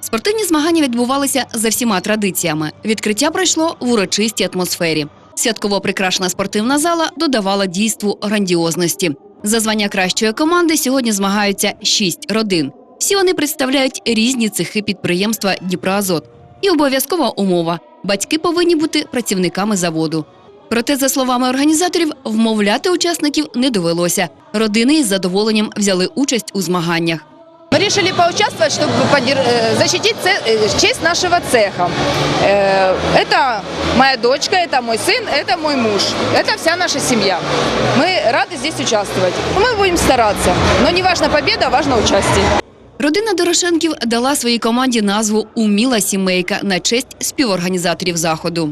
Спортивні змагання відбувалися за всіма традиціями. Відкриття пройшло в урочистій атмосфері. Святково прикрашена спортивна зала додавала дійству грандіозності. За звання кращої команди сьогодні змагаються шість родин. Всі вони представляють різні цехи підприємства Дніпроазот. І обов'язкова умова: батьки повинні бути працівниками заводу. Проте, за словами організаторів, вмовляти учасників не довелося. Родини із задоволенням взяли участь у змаганнях. Мы решили поучаствовать, чтобы подер- э, защитить це- э, честь нашего цеха. Э, Это моя дочка, это мой сын, это мой муж. Это вся наша семья. Мы рады здесь участвовать. Мы будем стараться. Но не важна победа, важно участие. Родина Дорошенків дала своїй команді назву Уміла сімейка на честь співорганізаторів заходу.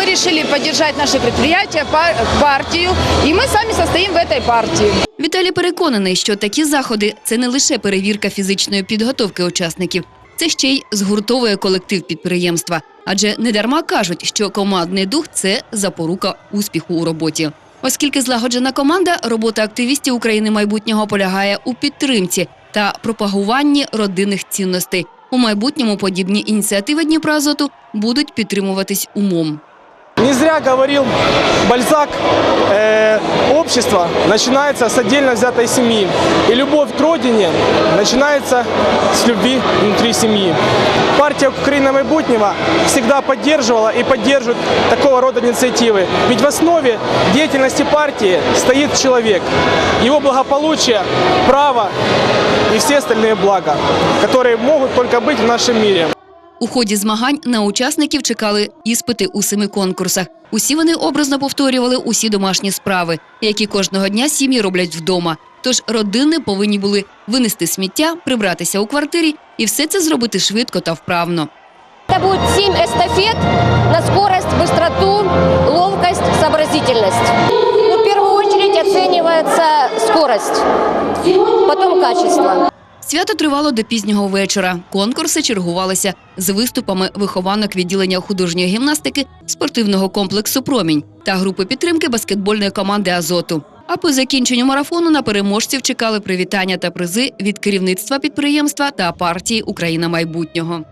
Мы решили поддержать наше предприятие, пар- партию, и мы сами состоим в этой партии. Віталій переконаний, що такі заходи це не лише перевірка фізичної підготовки учасників, це ще й згуртовує колектив підприємства. Адже недарма кажуть, що командний дух це запорука успіху у роботі. Оскільки злагоджена команда, робота активістів України майбутнього полягає у підтримці та пропагуванні родинних цінностей. У майбутньому подібні ініціативи Дніпроазоту будуть підтримуватись умом. Не зря говорил Бальзак, э, общество начинается с отдельно взятой семьи. И любовь к родине начинается с любви внутри семьи. Партия Украина Майбутнего всегда поддерживала и поддерживает такого рода инициативы. Ведь в основе деятельности партии стоит человек, его благополучие, право и все остальные блага, которые могут только быть в нашем мире. У ході змагань на учасників чекали іспити у семи конкурсах. Усі вони образно повторювали усі домашні справи, які кожного дня сім'ї роблять вдома. Тож родини повинні були винести сміття, прибратися у квартирі і все це зробити швидко та вправно. Это будет 7 эстафет на скорость, быстроту, ловкость, сообразительность. Ну, в первую очередь оценивается скорость, потом качество. Свято тривало до пізнього вечора. Конкурси чергувалися з виступами вихованок відділення художньої гімнастики спортивного комплексу Промінь та групи підтримки баскетбольної команди Азоту. А по закінченню марафону на переможців чекали привітання та призи від керівництва підприємства та партії Україна майбутнього.